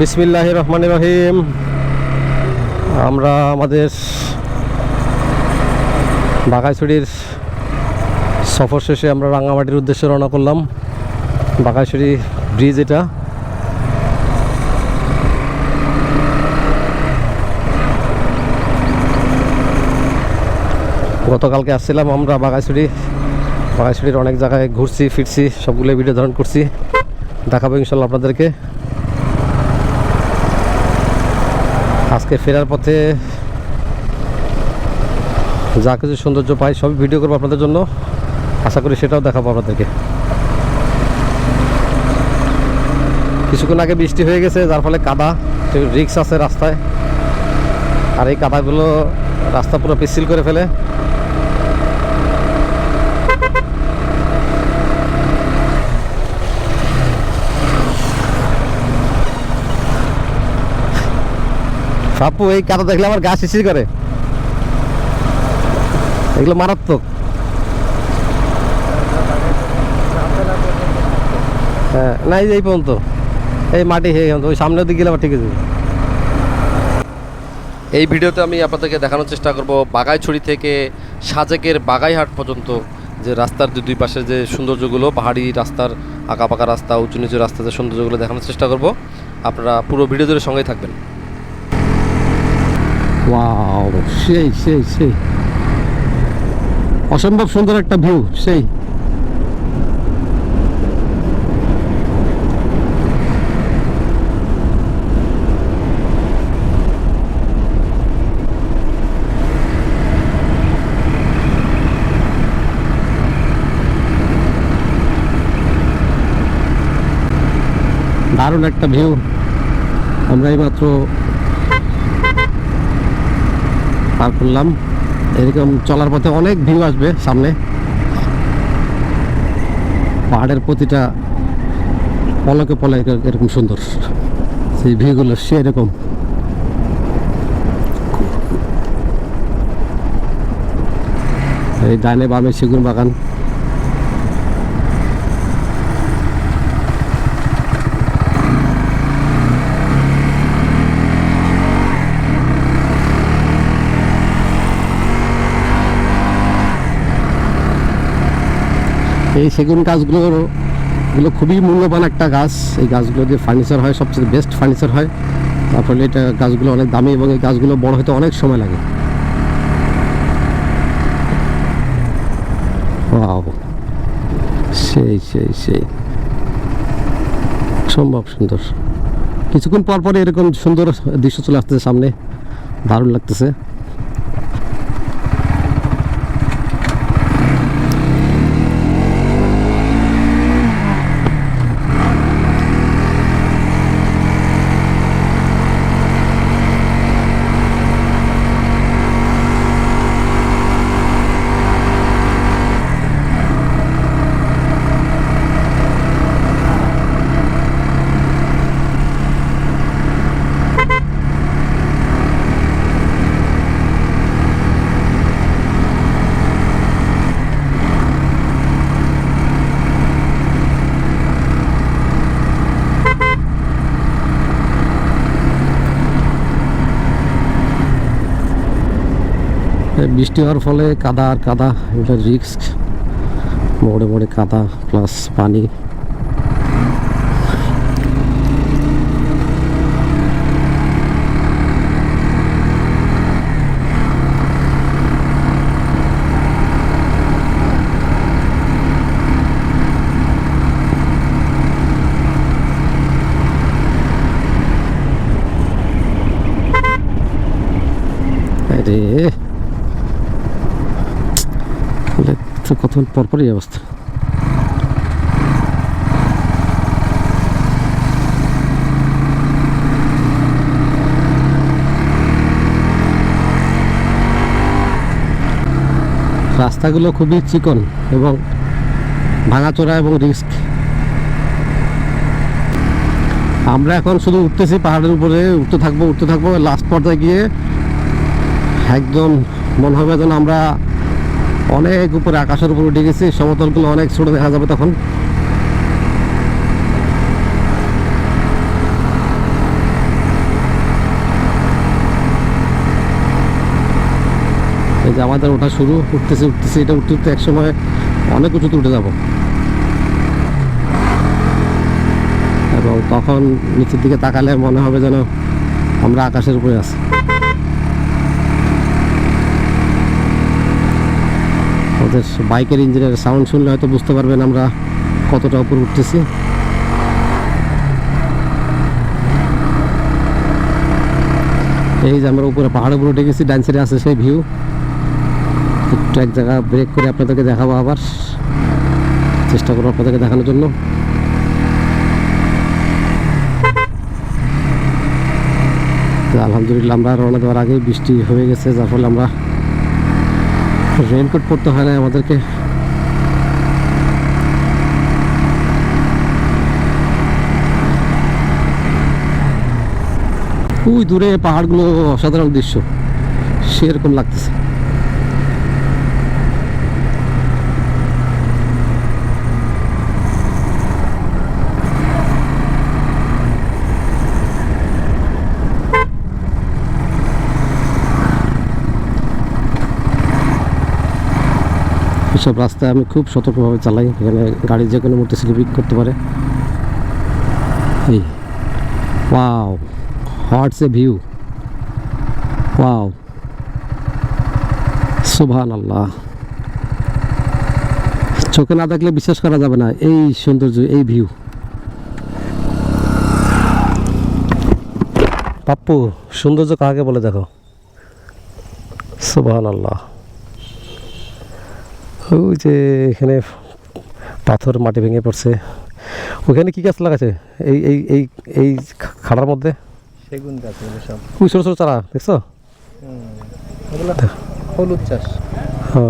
বিসমিল্লাহ রহমান রহিম আমরা আমাদের বাঘাইছড়ির সফর শেষে আমরা রাঙামাটির উদ্দেশ্যে রওনা করলাম। বাঘাইছড়ি ব্রিজ এটা। গতকালকে আসছিলাম আমরা বাঘাইছড়ি। বাঘাইছড়ির অনেক জায়গায় ঘুরছি, ফিরছি সবগুলো ভিডিও ধারণ করছি। দেখাবো ইনশাল্লাহ আপনাদেরকে। আজকে ফেরার পথে যা কিছু সৌন্দর্য পাই সবই ভিডিও করব আপনাদের জন্য। আশা করি সেটাও দেখাবো আপনাদেরকে। কিছুক্ষণ আগে বৃষ্টি হয়ে গেছে, যার ফলে কাদা রিক্স আছে রাস্তায়। আর এই কাদাগুলো রাস্তা পুরো পিচ্ছিল করে ফেলে। সাপু এই কাদা দেখলে আমার গা শিশির করে। এগুলো মারাত্মক। হ্যাঁ না, এই পর্যন্ত। এই মাটি হয়ে গেল ওই সামনের দিকে গেলে আবার ঠিক আছে এই ভিডিওতে আমি আপনাদেরকে দেখানোর চেষ্টা করব বাগাইছড়ি থেকে সাজেকের বাগাইহাট পর্যন্ত যে রাস্তার দুই পাশে যে সৌন্দর্যগুলো, পাহাড়ি রাস্তার আঁকা পাকা রাস্তা, উঁচু নিচু রাস্তার যে সৌন্দর্যগুলো দেখানোর চেষ্টা করব। আপনারা পুরো ভিডিও ধরে সঙ্গেই থাকবেন। ওয়াও সেই সেই সেই। অসম্ভব সুন্দর একটা ভিউ সেই। দারুণ একটা ভিউ আমরা এইমাত্র পার করলাম। এরকম চলার পথে অনেক ভিউ আসবে সামনে। পাহাড়ের প্রতিটা পলকে পলকে এরকম সুন্দর। সেই ভিউগুলো সেরকম এই ডানে বামে সেগুন বাগান। এই সেগুন গাছগুলো এগুলো খুবই মূল্যবান একটা গাছ। এই গাছগুলো দিয়ে ফার্নিচার হয়, সবচেয়ে বেস্ট ফার্নিচার হয়। তার ফলে এটা গাছগুলো অনেক দামি এবং এই গাছগুলো বড় হতে অনেক সময় লাগে. সেই সেই সেই। সম্ভব সুন্দর। কিছুক্ষণ পর পরে এরকম সুন্দর দৃশ্য চলে আসতেছে সামনে। দারুণ লাগতেছে এই বৃষ্টি হওয়ার ফলে কাদা আর কাদা এটা রিস্ক বড় বড় কাদা প্লাস পানি আরে তাহলে তো কতক্ষণ পর পরই এই অবস্থা। রাস্তাগুলো খুবই চিকন এবং ভাঙাচোরা এবং রিস্ক। আমরা এখন শুধু উঠতেছি পাহাড়ের উপরে, উঠতে থাকব উঠতে থাকব লাস্ট পর্যায়ে গিয়ে একদম মনে হবে যেন আমরা অনেক উপরে, আকাশের উপর উঠে গেছি, সমতলগুলো অনেক ছোট দেখা যাবে তখন। এই যে আমাদের ওঠা শুরু, উঠতেছে উঠতেছে, এটা উঠতে উঠতে একসময় অনেক উঁচুতে উঠে যাব। এবং তখন নিচের দিকে তাকালে মনে হবে যেন আমরা আকাশের উপরে আছি। ওদের বাইকের ইঞ্জিনের সাউন্ড শুনলে হয়তো বুঝতে পারবেন আমরা কতটা উপরে উঠতেছি। এই যে আমরা উপরে পাহাড়ের উপরে উঠে গেছি, ডান আছে সেই ভিউ একটু এক জায়গা ব্রেক করে আপনাদেরকে দেখাবো আবার। চেষ্টা করব আপনাদেরকে দেখানোর জন্য। আলহামদুলিল্লাহ আমরা রওনা দেওয়ার আগে বৃষ্টি হয়ে গেছে, যার ফলে আমরা রেনকোট পরতে হয় না আমাদেরকে। খুবই দূরে পাহাড়গুলো অসাধারণ দৃশ্য। সেরকম লাগতেছে। এসব রাস্তায় আমি খুব সতর্কভাবে চালাই। এখানে গাড়ি যে কোনো মুহূর্তে স্লিপিং করতে পারে। এই, wow what's a view wow. সুবহান আল্লাহ চোখে না দেখলে বিশ্বাস করা যাবে না, এই সৌন্দর্য, এই ভিউ পাপ্পু, সৌন্দর্য কাকে বলে দেখো? সুবহান আল্লাহ ওই যে এখানে পাথর মাটি ভেঙে পড়ছে। ওখানে কি গাছ লাগাছে? এই এই এই এই খাড়ার মধ্যে? সেগুন গাছ সব। ওই ছোটো ছোটো চারা দেখছ? হলুদ চাষ। ও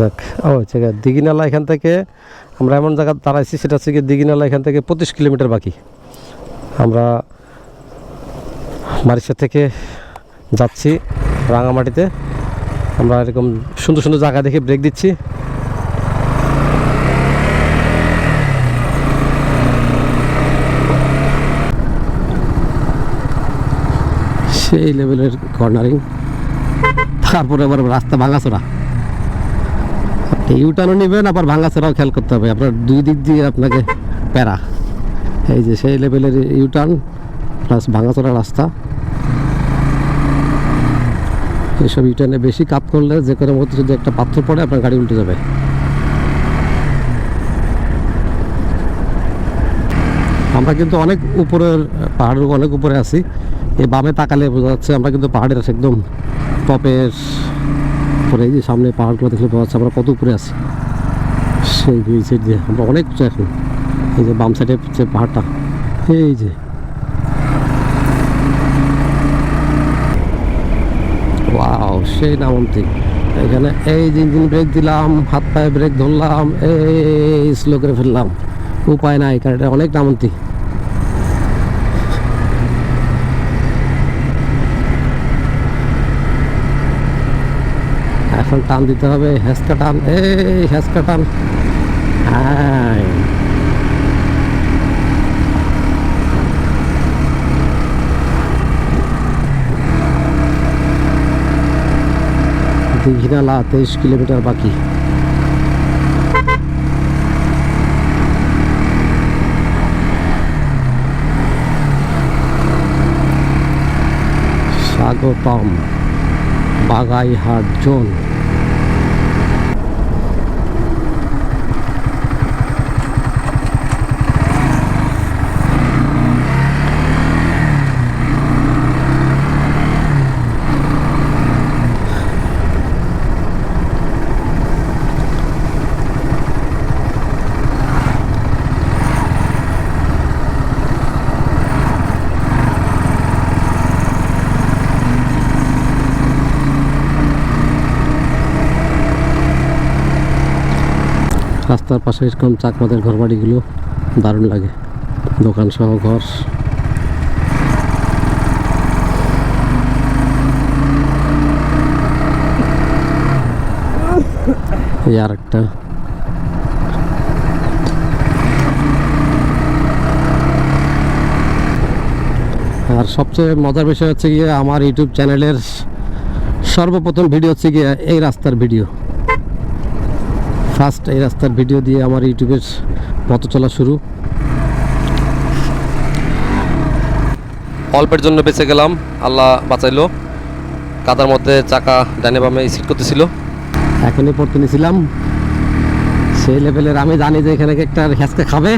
যাক ও জায়গা দিঘিনালা এখান থেকে আমরা এমন জায়গা দাঁড়াইছি সেটা হচ্ছে কি দিঘিনালা এখান থেকে পঁচিশ কিলোমিটার বাকি। আমরা মারিশা থেকে যাচ্ছি রাঙামাটিতে। আমরা এরকম সুন্দর সুন্দর জায়গা দেখে ব্রেক দিচ্ছি। সেই লেভেলের কর্নারিং তারপরে আবার রাস্তা ভাঙাচোরা। ইউটার্নও নেবেন, আবার ভাঙাচোরাও খেয়াল করতে হবে। আপনার দুই দিক দিয়ে আপনাকে প্যারা। এই যে সেই লেভেলের ইউটার্ন প্লাস ভাঙাচোরা রাস্তা। এইসব ইউটার্নে বেশি কাপ করলে যে কোনো মধ্যে যদি একটা পাথর পড়ে, আপনার গাড়ি উল্টে যাবে। আমরা কিন্তু অনেক উপরের পাহাড়ের অনেক উপরে আছি। এই বামে তাকালে বোঝা যাচ্ছে আমরা কিন্তু পাহাড়ের একদম টপের পরে যে সামনে পাহাড়গুলো দেখলে বোঝা যাচ্ছে আমরা কত উপরে আছি। সেই দুই সাইড দিয়ে। আমরা অনেক উঁচু এখন। এই যে বাম সাইডে যে পাহাড়টা। এই যে ওয়াও সেই নামন্তি এখানে, এই যে ইঞ্জিন ব্রেক দিলাম, হাত পায়ে ব্রেক ধরলাম, এই স্লো করে ফেললাম। উপায় নাই, কারণ এটা অনেক নামন্তি। এখন টান দিতে হবে, হেঁচকা টান, এই হেঁচকা টান। হ্যাঁ দীঘিনালা তেইশ কিলোমিটার বাকি। স্বাগতম বাগাইহাট জোন। রাস্তার পাশে এরকম চাকমাদের ঘর বাড়িগুলো দারুণ লাগে। দোকান সহ, ঘর। আর একটা আর সবচেয়ে মজার বিষয় হচ্ছে গিয়ে আমার ইউটিউব চ্যানেলের সর্বপ্রথম ভিডিও হচ্ছে গিয়ে এই রাস্তার ভিডিও। ফার্স্ট এই রাস্তার ভিডিও দিয়ে আমার ইউটিউবের পথ চলা শুরু। অল্পের জন্য বেঁচে গেলাম আল্লাহ বাঁচাইলো। কাদার মধ্যে চাকা ডানে বামে সিট করতেছিল। এখনই পড়তে নিয়েছিলাম সেই লেভেলের আমি জানি যে এখানে একটা হ্যাঁচকা খাবে।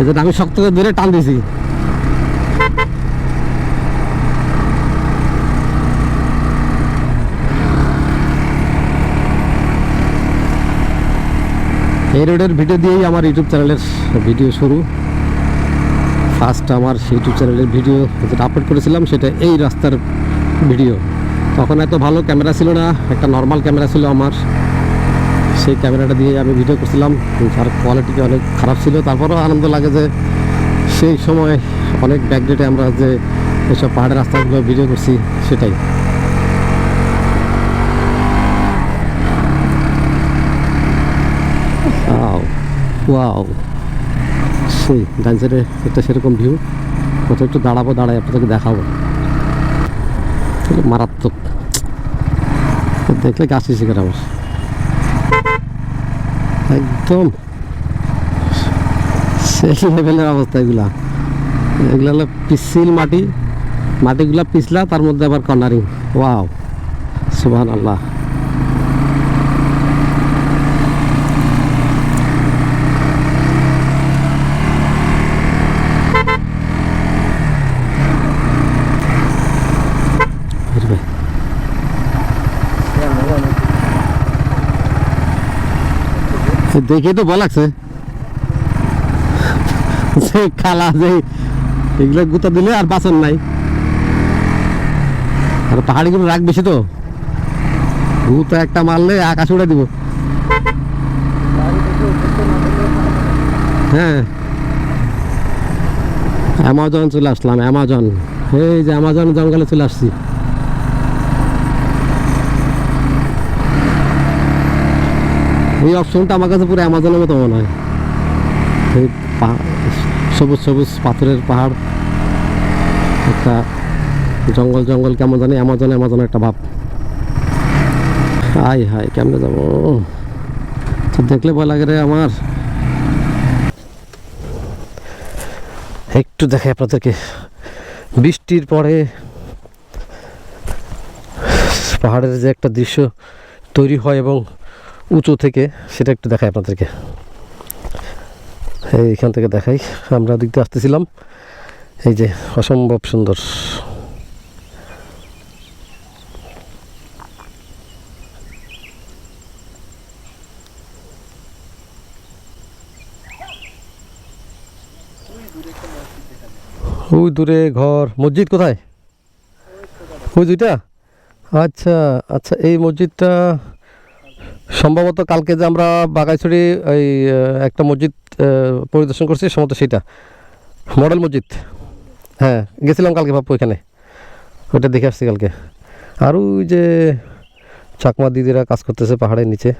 এজন্য আমি শক্ত করে ধরে টান দিয়েছি এই রোডের ভিডিও দিয়েই আমার ইউটিউব চ্যানেলের ভিডিও শুরু। ফার্স্ট আমার ইউটিউব চ্যানেলের ভিডিও যেটা আপলোড করেছিলাম, সেটা এই রাস্তার ভিডিও। তখন এত ভালো ক্যামেরা ছিল না, একটা নর্মাল ক্যামেরা ছিল আমার। সেই ক্যামেরাটা দিয়ে আমি ভিডিও করছিলাম তার কোয়ালিটি অনেক খারাপ ছিল। তারপরেও আনন্দ লাগে যে সেই সময় অনেক ব্যাকডেটে আমরা যে এসব পাহাড়ের রাস্তাগুলো ভিডিও করছি, সেটাই ওয়াও ওয়াও সেই ডান সাইডে একটা সেরকম ভিউ কোথাও একটু দাঁড়াবো, দাঁড়াই আপনাদেরকে দেখাবো। মারাত্মক। দেখলে গাছ শিকার আমার একদম। সেই লেভেলের অবস্থা এগুলা। এগুলো হলো পিছিল মাটি। মাটিগুলা পিছলা, তার মধ্যে আবার কর্নারিং ওয়াও সুবহান আল্লাহ দেখে তো ভয় লাগছে যে খালা, যে এগুলো গুতা দিলে আর বাঁচন নাই। আর পাহাড়িগুলো রাগ বেশি তো। গুতা একটা মারলে আকাশ উড়ে দিব। হ্যাঁ। অ্যামাজন চলে আসলাম, অ্যামাজন। এই যে অ্যামাজন জঙ্গলে চলে আসছি। এই অপশনটা আমার কাছে পুরো অ্যামাজনের মতো মনে হয়। এই সবুজ সবুজ পাথরের পাহাড়, একটা জঙ্গল জঙ্গল কেমন জানি, অ্যামাজন অ্যামাজন একটা ভাব। হাই হাই, কেমনে যাব? দেখলে ভয় লাগে রে আমার। একটু দেখাই আপনাদেরকে। বৃষ্টির পরে পাহাড়ের যে একটা দৃশ্য তৈরি হয় এবং উঁচু থেকে, সেটা একটু দেখাই আপনাদেরকে। এইখান থেকে দেখাই, আমরা দিয়ে আসতেছিলাম। এই যে, অসম্ভব সুন্দর। ওই দূরে ঘর, মসজিদ কোথায়? ওই দুইটা? আচ্ছা আচ্ছা এই মসজিদটা সম্ভবত কালকে যে আমরা বাগাইছড়ি ওই একটা মসজিদ পরিদর্শন করছি, সম্ভবত সেটা। মডেল মসজিদ। হ্যাঁ গেছিলাম কালকে বাপু এখানে ওইটা দেখে আসছি কালকে। আর ওই যে চাকমা দিদিরা কাজ করতেছে পাহাড়ের নিচে।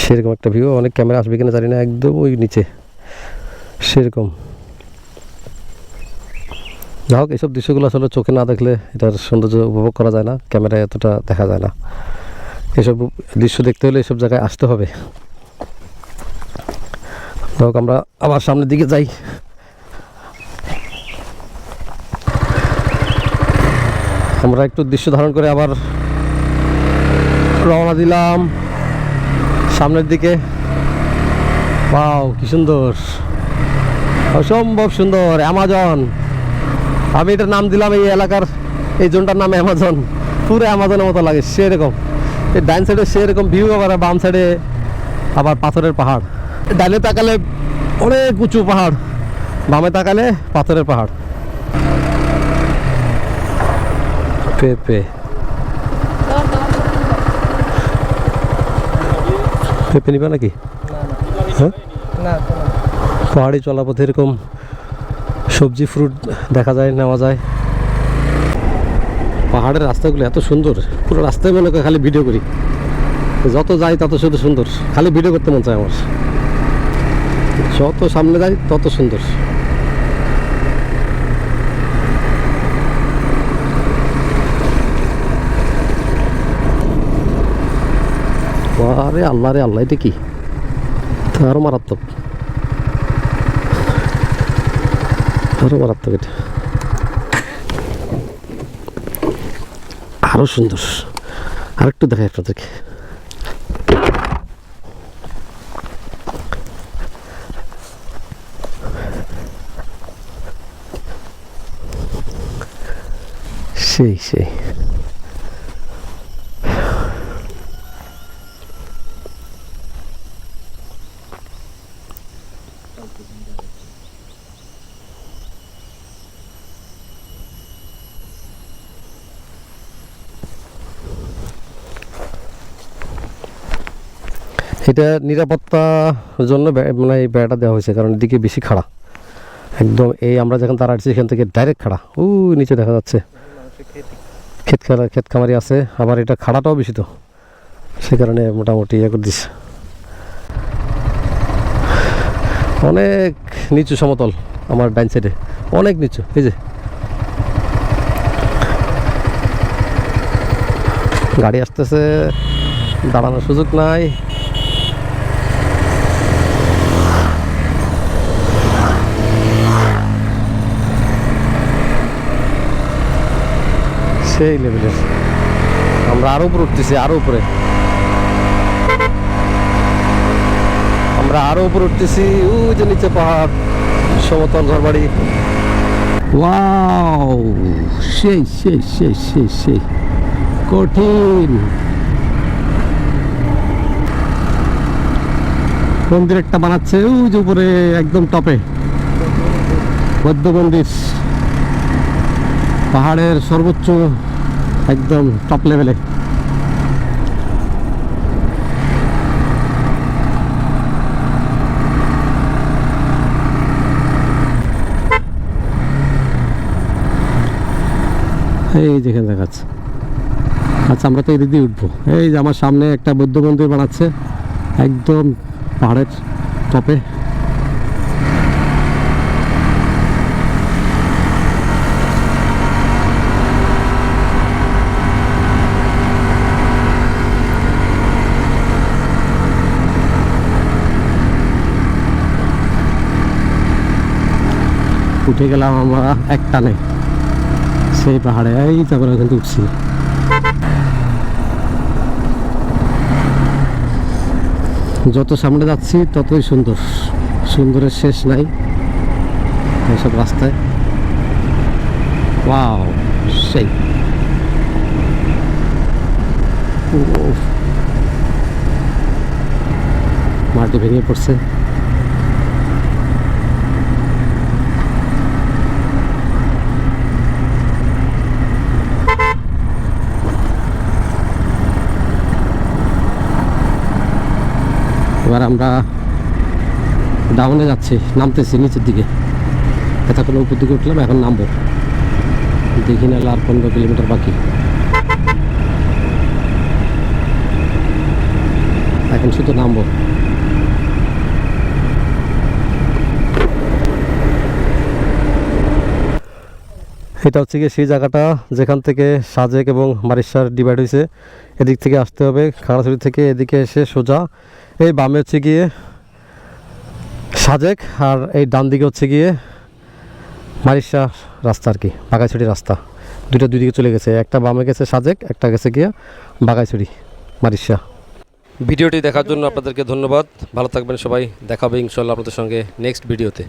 সেরকম একটা ভিউ অনেক ক্যামেরা আসবে কিনা জানি না, একদম ওই নিচে। সেরকম। যা হোক, এইসব দৃশ্যগুলো আসলে চোখে না দেখলে এটার সৌন্দর্য উপভোগ করা যায় না, ক্যামেরায় এতটা দেখা যায় না। এসব দৃশ্য দেখতে হলে এসব জায়গায় আসতে হবে। হোক, আমরা আবার সামনের দিকে যাই। আমরা একটু দৃশ্য ধারণ করে আবার রওনা দিলাম সামনের দিকে। পাও কি সুন্দর। অসম্ভব সুন্দর, অ্যামাজন। আমি এটার নাম দিলাম এই এলাকার, এই জোনটার নাম অ্যামাজন। পুরো অ্যামাজনের মতো লাগে, সেরকম। ডাইন সাইডে সেরকম ভিউ আবার বাম সাইডে আবার পাথরের পাহাড়। ডাইনে তাকালে অনেক উঁচু পাহাড় বামে তাকালে পাথরের পাহাড়। পেঁপে। পেঁপে নিবে নাকি? হ্যাঁ? পাহাড়ি চলাপথে এরকম সবজি ফ্রুট দেখা যায় নেওয়া যায়। পাহাড়ের রাস্তাগুলো এত সুন্দর। পুরো রাস্তায় মনে করে খালি ভিডিও করি। যত যাই তত শুধু সুন্দর। খালি ভিডিও করতে মন চায় আমার। যত সামনে যাই তত সুন্দর। আরে আল্লাহ রে, আল্লাহ এটা কি? আরও মারাত্মক। আরও মারাত্মক এটা। আরও সুন্দর আরেকটু দেখাই আপনাদেরকে সেই সেই এটা নিরাপত্তার জন্য মানে এই বেড়াটা দেওয়া হয়েছে, কারণ এদিকে বেশি খাড়া। একদম এই আমরা যখন তারা আসছি, এখান থেকে ডাইরেক্ট খাড়া। ও নিচে দেখা যাচ্ছে। ক্ষেত ক্ষেত খামারি আছে, আবার এটা খাড়াটাও বেশি তো। সে কারণে মোটামুটি ইয়ে করে অনেক নিচু সমতল আমার ডাইন সাইডে অনেক নিচু, এই যে। গাড়ি আসতেছে, দাঁড়ানোর সুযোগ নাই। সেই লেভেলের আমরা আরও উপরে উঠতেছি, আরও উপরে। আমরা আরও উপরে উঠতেছি ও যে নিচে পাহাড়, সমতল ঘরবাড়ি। ওয়াও! সেই সেই সেই সেই সেই কঠিন। মন্দির একটা বানাচ্ছে, ওই যে উপরে, একদম টপে। বৌদ্ধ মন্দির। পাহাড়ের সর্বোচ্চ একদম টপ লেভেলে এই যেখানে দেখাচ্ছে আচ্ছা আমরা তো এদিক দিয়ে উঠবো। এই যে আমার সামনে একটা বৌদ্ধ মন্দির বানাচ্ছে, একদম পাহাড়ের টপে উঠে গেলাম আমরা এক টানে। সেই পাহাড়ে, এই তারপরে ওখান উঠছি। যত সামনে যাচ্ছি, ততই সুন্দর। সুন্দরের শেষ নাই এইসব রাস্তায়। ওয়াও, সেই। মাটি ভেঙে পড়ছে। এবার আমরা ডাউনে যাচ্ছি, নামতেছি নিচের দিকে। এতক্ষণ উপর দিকে উঠলাম, এখন নামবো। দেখি না আর পনেরো কিলোমিটার বাকি। এখন শুধু নামবো। এটা হচ্ছে গিয়ে সেই জায়গাটা যেখান থেকে সাজেক এবং মারিশার ডিভাইড হয়েছে। এদিক থেকে আসতে হবে খাগড়াছড়ি থেকে, এদিকে এসে সোজা এই বামে হচ্ছে গিয়ে সাজেক আর এই ডান দিকে হচ্ছে গিয়ে মারিশা রাস্তা আর কি বাগাইছড়ি রাস্তা। দুটো দুই দিকে চলে গেছে, একটা বামে গেছে সাজেক, একটা গেছে গিয়ে বাগাইছড়ি মারিশা ভিডিওটি দেখার জন্য আপনাদেরকে ধন্যবাদ। ভালো থাকবেন সবাই, দেখাবে ইনশাল্লাহ আপনাদের সঙ্গে নেক্সট ভিডিওতে।